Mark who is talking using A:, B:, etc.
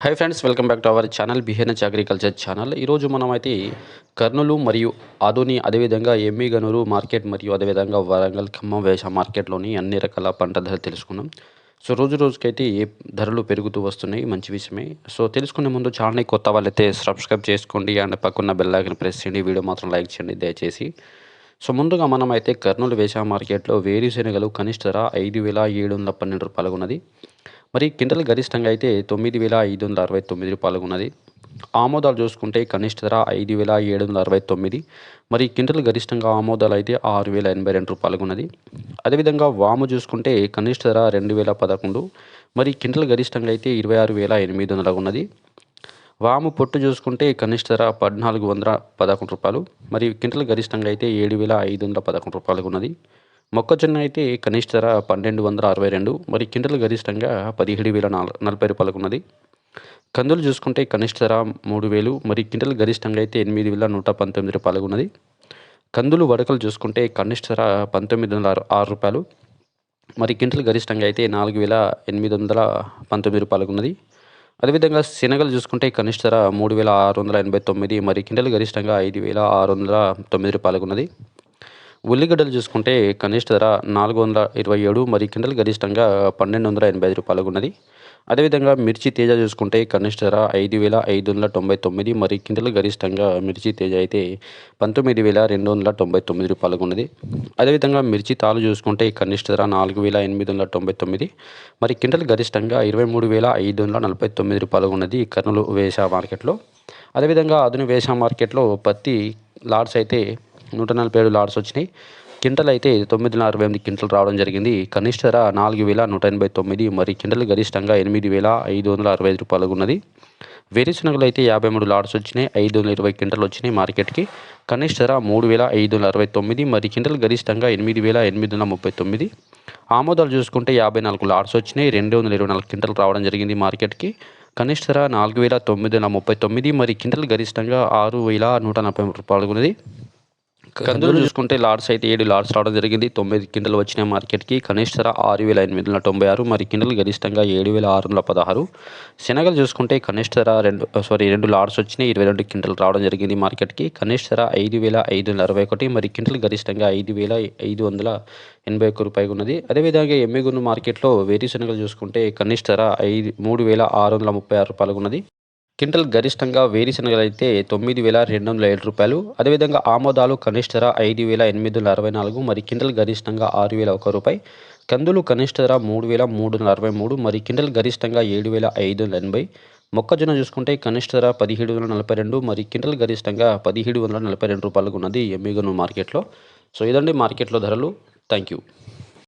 A: Hi friends welcome back to our channel బిహేనచ్ agriculture channel ఈరోజు మనమైతే కర్నూలు మరియు ఆదోని అదేవిధంగా ఎమ్మి గనూరు మార్కెట్ మరియు అదేవిధంగా వరంగల్ ఖమ్మం వేష మార్కెట్లోని అన్ని రకాల పంట ధరలు తెలుసుకున్నాం సో రోజు రోజుకైతే ఏ ధరలు పెరుగుతూ వస్తున్నాయి మంచి విషయమే. సో తెలుసుకునే ముందు ఛానల్ని కొత్త వాళ్ళైతే సబ్స్క్రైబ్ చేసుకోండి అండ్ పక్కన్న బెల్ ఐకన్ ప్రెస్ చేయండి వీడియో మాత్రం లైక్ చేయండి దయచేసి. సో ముందుగా మనం అయితే కర్నూలు వేష మార్కెట్లో వేరుశెనగలు కనిష్ట ధర ఐదు వేల ఏడు వందల పన్నెండు రూపాయలు ఉన్నది. మరి కింటల్ గరిష్టంగా అయితే తొమ్మిది వేల ఐదు వందల అరవై తొమ్మిది రూపాయలు ఉన్నది. ఆమోదాలు చూసుకుంటే కనిష్ట ధర ఐదు వేల ఏడు వందల అరవై తొమ్మిది. మరి కింటల్ గరిష్టంగా ఆమోదాలు అయితే ఆరు వేల ఎనభై రెండు రూపాయలు ఉన్నది. అదేవిధంగా వాము చూసుకుంటే కనిష్ట ధర రెండు వేల పదకొండు. మరి కింటల్ గరిష్టంగా అయితే ఇరవై ఆరు వేల ఎనిమిది వందల ఉన్నది. వాము పొట్టు చూసుకుంటే కనిష్ట ధర పద్నాలుగు వందల పదకొండు రూపాయలు. మరి క్వింటల్ గరిష్టంగా అయితే ఏడు వేల ఐదు వందల పదకొండు రూపాయలుగా ఉన్నది. మొక్కజొన్న అయితే కనిష్ట ధర పన్నెండు వందల అరవై రెండు మరి క్వింటల్ గరిష్టంగా పదిహేడు వేల నలభై రూపాయలకు ఉన్నది. కందులు చూసుకుంటే కనిష్ట ధర మూడు వేలు మరి క్వింటల్ గరిష్టంగా అయితే ఎనిమిది వేల నూట పంతొమ్మిది రూపాయలకు ఉన్నది. కందులు వడకలు చూసుకుంటే కనిష్ట ధర పంతొమ్మిది వందల ఆరు రూపాయలు మరి క్వింటల్ గరిష్టంగా అయితే నాలుగు వేల ఎనిమిది వందల పంతొమ్మిది రూపాయలకు ఉన్నది. అదేవిధంగా శనగలు చూసుకుంటే కనిష్ట ధర మూడు వేల ఆరు వందల ఎనభై తొమ్మిది మరి క్వింటల్ గరిష్టంగా ఐదు వేల ఆరు వందల తొమ్మిది రూపాయలకు ఉన్నది. ఉల్లిగడ్డలు చూసుకుంటే కనిష్ట ధర నాలుగు వందల ఇరవై ఏడు మరి కింటల్ గరిష్టంగా పన్నెండు వందల ఎనభై ఐదు రూపాయలకు ఉన్నది. అదేవిధంగా మిర్చి తేజ చూసుకుంటే కనిష్ట ధర ఐదు వేల ఐదు వందల తొంభై తొమ్మిది మరి కింటల్ గరిష్టంగా మిర్చి తేజ అయితే పంతొమ్మిది వేల రెండు వందల తొంభై తొమ్మిది రూపాయలకు ఉన్నది. అదేవిధంగా మిర్చి తాలు చూసుకుంటే కనిష్ట ధర నాలుగు వేల ఎనిమిది వందల తొంభై తొమ్మిది మరి కింటల్ గరిష్టంగా ఇరవై మూడు వేల ఐదు వందల నలభై తొమ్మిది రూపాయలు ఉన్నది కర్నూలు వేసా మార్కెట్లో. అదేవిధంగా అదును వేసా మార్కెట్లో పత్తి లాడ్స్ అయితే నూట నలభై ఏడు లాడ్స్ వచ్చినాయి. కింటల్ అయితే తొమ్మిది వందల అరవై ఎనిమిది కింటలు రావడం జరిగింది. కనిష్ట ధర నాలుగు వేల నూట ఎనభై తొమ్మిది మరి కింటల్ గరిష్టంగా ఎనిమిది వేల ఐదు వందల అరవై ఐదు రూపాయలు ఉన్నది. వేరుశనగలు అయితే యాభై మూడు లాడ్స్ వచ్చినాయి. ఐదు వందల ఇరవై క్వింటల్ వచ్చినాయి మార్కెట్కి. కనిష్ట ధర మూడు వేల ఐదు వందల అరవై తొమ్మిది మరి క్వింటల్ గరిష్టంగా ఎనిమిది వేల ఎనిమిది వందల ముప్పై తొమ్మిది. ఆమోదాలు చూసుకుంటే యాభై నాలుగు లాడ్స్ వచ్చినాయి. రెండు వందల ఇరవై నాలుగు క్వింటల్ రావడం జరిగింది మార్కెట్కి. కనిష్ట ధర నాలుగు వేల తొమ్మిది వందల ముప్పై తొమ్మిది మరి క్వింటల్ గరిష్టంగా ఆరు వేల నూట నలభై రూపాయలు ఉన్నది. కందులు చూసుకుంటే లాడ్స్ అయితే ఏడు లాడ్స్ రావడం జరిగింది. తొమ్మిది కింటలు వచ్చిన మార్కెట్కి కనిష్ట ధర ఆరు వేల ఎనిమిది వందల తొంభై ఆరు మరి కింటలు గరిష్టంగా ఏడు వేల ఆరు వందల పదహారు. శనగలు చూసుకుంటే కనిష్ట ధర రెండు సారీ రెండు లాడ్స్ వచ్చినాయి ఇరవై రెండు కింటలు రావడం జరిగింది మార్కెట్కి. కనిష్ట ధర ఐదు వేల ఐదు వందల అరవై ఒకటి మరి కింటలు గరిష్టంగా ఐదు వేల ఐదు వందల ఎనభై ఒక్క రూపాయలు ఉన్నది. అదేవిధంగా ఎమ్మిగున్న మార్కెట్లో వేరుశనగలు చూసుకుంటే కనిష్ట ధర ఐదు మూడు వేల ఆరు వందల ముప్పై ఆరు రూపాయలు ఉన్నది. క్వింటల్ గరిష్టంగా వేరుశనగలు అయితే తొమ్మిది వేల రెండు వందల ఏడు రూపాయలు. అదేవిధంగా ఆమోదాలు కనిష్ట ధర ఐదు వేల ఎనిమిది వందల అరవై నాలుగు మరి క్వింటల్ గరిష్టంగా ఆరు వేల ఒక రూపాయి. కందులు కనిష్ట ధర మూడు వేల మూడు వందల అరవై మూడు మరి క్వింటల్ గరిష్టంగా ఏడు వేల ఐదు వందల ఎనభై. మొక్కజొన్న చూసుకుంటే కనిష్ట ధర పదిహేడు వందల నలభై రెండు మరి క్వింటల్ గరిష్టంగా పదిహేడు వందల నలభై రెండు రూపాయలకు ఉన్నది ఎమ్మిగను మార్కెట్లో. సో ఇదండి మార్కెట్లో ధరలు. Thank you